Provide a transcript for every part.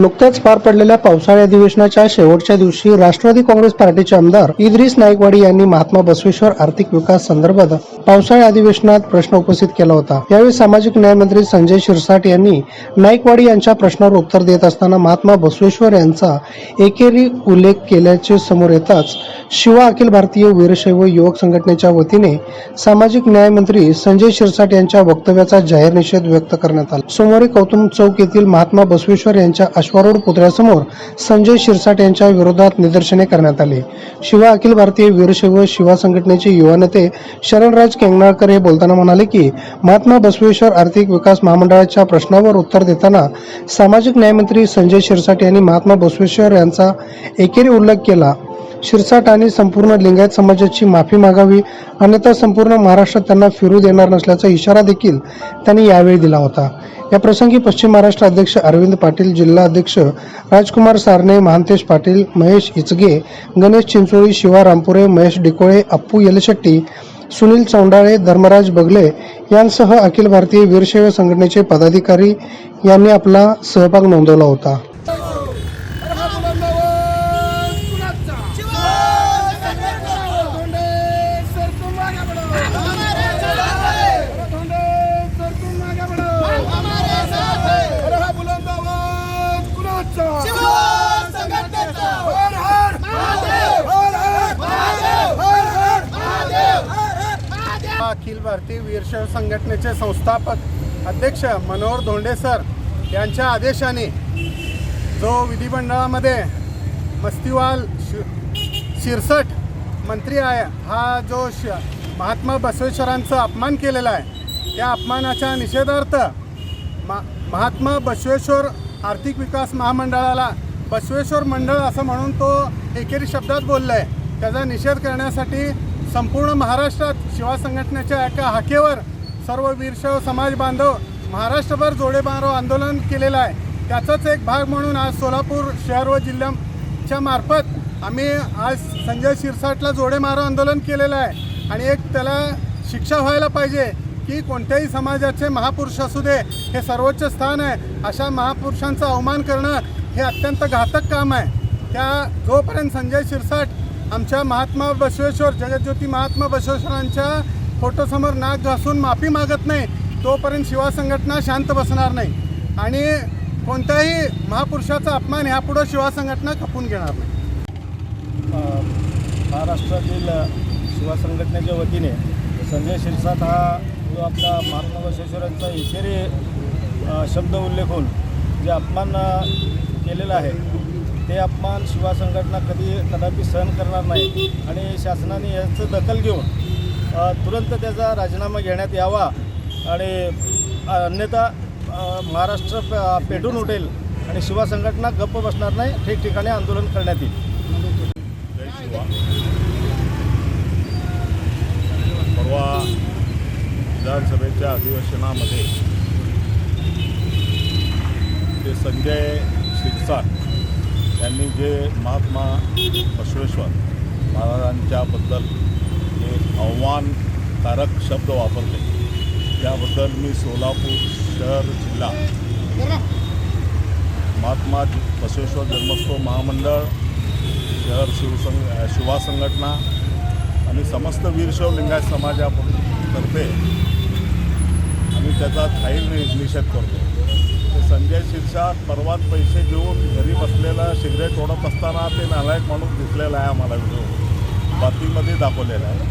नुकत्याच पार पडलेल्या पावसाळी अधिवेशनाच्या शेवटच्या दिवशी राष्ट्रवादी काँग्रेस पार्टीचे आमदार इद्रिस नाईकवाडी यांनी महात्मा बसवेश्वर आर्थिक विकास संदर्भात पावसाळी अधिवेशनात प्रश्न उपस्थित केला होता. यावेळी सामाजिक न्याय मंत्री संजय शिरसाट यांनी नाईकवाडी यांच्या प्रश्नावर उत्तर देत असताना महात्मा बसवेश्वर यांचा एकेरी उल्लेख केल्याचे समोर येताच शिवा अखिल भारतीय वीरशैव युवक संघटनेच्या वतीने सामाजिक न्याय मंत्री संजय शिरसाट यांच्या वक्तव्याचा जाहीर निषेध व्यक्त करण्यात आला. सोमवारी कौतुम चौक येथील महात्मा बसवेश्वर यांच्या अश्वारूढ पुतळ्यासमोर संजय शिरसाट यांच्या विरोधात निदर्शने करण्यात आली. शिवा अखिल भारतीय वीरशैव शिवा संघटनेचे युवा नेते शरणराज केंगणाळकर हे बोलताना म्हणाले की महात्मा बसवेश्वर आर्थिक विकास महामंडळाच्या प्रश्नावर उत्तर देताना सामाजिक न्यायमंत्री संजय शिरसाट यांनी महात्मा बसवेश्वर यांचा एकेरी उल्लेख केला. शिरसाट संपूर्ण लिंगायत समाजाची माफी मागावी अन्यथा संपूर्ण महाराष्ट्रात त्यांना फिरू देणार नसल्याचा इशारा देखील त्यांनी यावेळी दिला होता. या प्रसंगी पश्चिम महाराष्ट्र अध्यक्ष अरविंद पाटील जिल्हा अध्यक्ष राजकुमार सारणे महांतेश पाटील महेश इचगे गणेश चिंचोळी शिवा रामपुरे महेश डिकोळे अप्पू येलशेट्टी सुनील चौंडाळे धर्मराज बगले यांसह अखिल भारतीय वीरशैव संघटनेचे पदाधिकारी यांनी आपला सहभाग नोंदवला होता. अखिल भारतीय वीरशैव संघटनेचे संस्थापक अध्यक्ष मनोहर धोंडे सर यांच्या आदेशाने जो विधिमंडळामध्ये मस्तीवाल शि शिरसट मंत्री आहे हा जो श महात्मा बसवेश्वरांचा अपमान केलेला आहे त्या अपमानाच्या निषेधार्थ मा महात्मा बसवेश्वर आर्थिक विकास महामंडळाला बसवेश्वर मंडळ असं म्हणून तो एकेरी शब्दात बोलला आहे त्याचा निषेध करण्यासाठी संपूर्ण महाराष्ट्रात शिवा संघटनेच्या एका हाकेवर सर्व वीरशैव समाज बांधव महाराष्ट्रभर जोडे आंदोलन केलेलं आहे. त्याचाच एक भाग म्हणून आज सोलापूर शहर व जिल्ह्याच्या मार्फत आम्ही आज संजय शिरसाटला जोडे मारो आंदोलन केलेलं आहे. आणि एक त्याला शिक्षा व्हायला पाहिजे की कोणत्याही समाजाचे महापुरुष असू दे हे सर्वोच्च स्थान आहे. अशा महापुरुषांचा अवमान करणं हे अत्यंत घातक काम आहे. त्या जोपर्यंत संजय शिरसाट आमच्या महात्मा बसवेश्वर जगज्योती महात्मा बसवेश्वरांच्या फोटोसमोर नाक घासून माफी मागत नाही तोपर्यंत शिवा संघटना शांत बसणार नाही. आणि कोणत्याही महापुरुषाचा अपमान ह्यापुढं शिवा संघटना खपून घेणार नाही. महाराष्ट्रातील शिवा संघटनेच्या वतीने संजय शिरसाट हा जो आपला महात्मा बसवेश्वरांचा एकेरी शब्द शब्द उल्लेखून जे अपमान केलेला केलेलं आहे ते अपमान शिवा संघटना कधी कदापि सहन करणार नाही. आणि शासनाने याचं दखल घेऊन तुरंत त्याचा राजीनामा घेण्यात यावा आणि अन्यथा महाराष्ट्र पेटून उठेल आणि शिवा संघटना गप्प बसणार नाही ठिकठिकाणी आंदोलन करण्यात येईल. शिवा परवा विधानसभेच्या अधिवेशनामध्ये ते संजय शिरसाट त्यांनी जे महात्मा बसवेश्वर महाराजांच्याबद्दल जे आव्हानकारक शब्द वापरले त्याबद्दल मी सोलापूर शहर जिल्हा महात्मा बसवेश्वर जन्मोत्सव महामंडळ शहर शिवसंग शिवा संघटना आणि समस्त वीरशैव लिंगायत समाजातर्फे आम्ही त्याचा थाईल निषेध करतो. संजय शिरसाट परवात पैसे घेऊन घरी बसलेला सिगरेट ओढत असताना ते नालायक माणूस दिसलेला आहे आम्हाला व्हिडिओ बातमीमध्ये दाखवलेला आहे.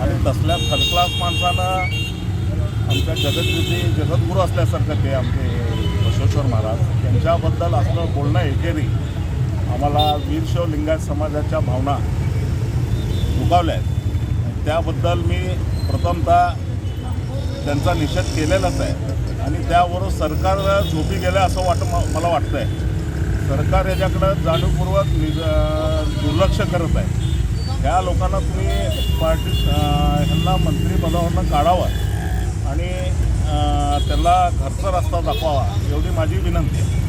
आणि तसल्या थर्ड क्लास माणसानं आमच्या जगतविधी जगद्गुरू असल्यासारखं ते आमचे बसवेश्वर महाराज त्यांच्याबद्दल असं बोलणं एकेरी आम्हाला वीरशैव लिंगायत समाजाच्या भावना दुखावल्या आहेत. त्याबद्दल मी प्रथमतः त्यांचा निषेध केलेलाच आहे. आणि त्यावरून सरकार झोपी गेलं असं वाट म- मला वाटतं आहे सरकार याच्याकडं जाणीवपूर्वक निज दुर्लक्ष करत आहे. ह्या लोकांना तुम्ही पार्टी ह्यांना मंत्रिपदावरनं काढावं. आणि त्यांना घरचा रस्ता दाखवावा एवढी माझी विनंती आहे.